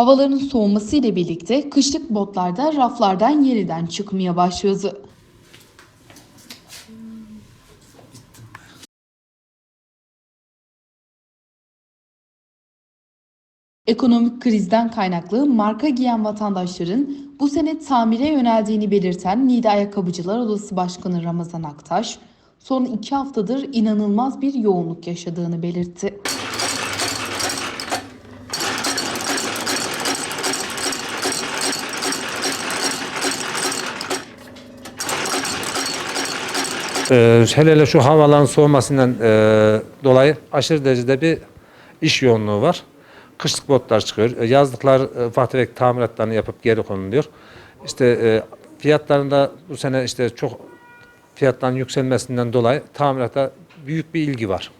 Havaların soğuması ile birlikte kışlık botlarda raflardan yeniden çıkmaya başladı. Ekonomik krizden kaynaklı marka giyen vatandaşların bu sene tamire yöneldiğini belirten Nida Ayakkabıcılar Odası Başkanı Ramazan Aktaş, son iki haftadır inanılmaz bir yoğunluk yaşadığını belirtti. Ee, hele hele şu havaların soğumasından e, dolayı aşırı derecede bir iş yoğunluğu var. Kışlık botlar çıkıyor. E, Yazlıklar e, ufak tamiratlarını yapıp geri konuluyor. İşte e, fiyatlarında bu sene işte çok fiyatların yükselmesinden dolayı tamirata büyük bir ilgi var.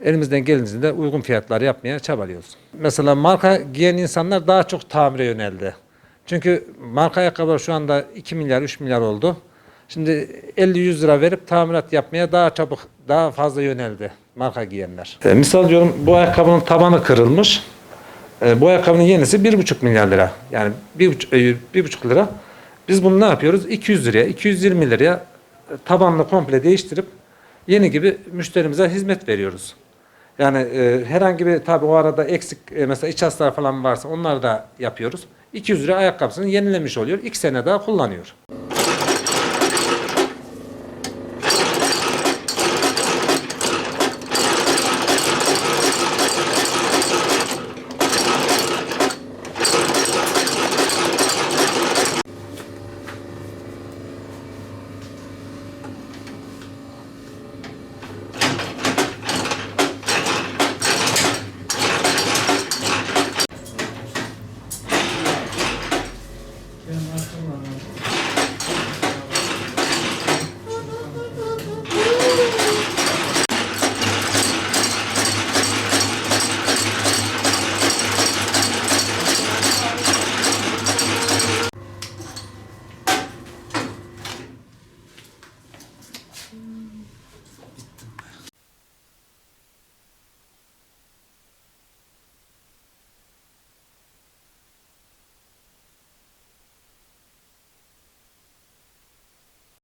Elimizden gelince de uygun fiyatlar yapmaya çabalıyoruz. Mesela marka giyen insanlar daha çok tamire yöneldi. Çünkü marka ayakkabılar şu anda 2 milyar 3 milyar oldu. Şimdi 50-100 lira verip tamirat yapmaya daha çabuk, daha fazla yöneldi marka giyenler. E, misal diyorum bu ayakkabının tabanı kırılmış. E, bu ayakkabının yenisi 1,5 milyar lira. Yani 1,5 e, 1,5 lira. Biz bunu ne yapıyoruz? 200 liraya, 220 liraya e, tabanını komple değiştirip yeni gibi müşterimize hizmet veriyoruz. Yani e, herhangi bir tabi o arada eksik e, mesela iç hasar falan varsa onları da yapıyoruz. 200 lira ayakkabısını yenilemiş oluyor. 2 sene daha kullanıyor.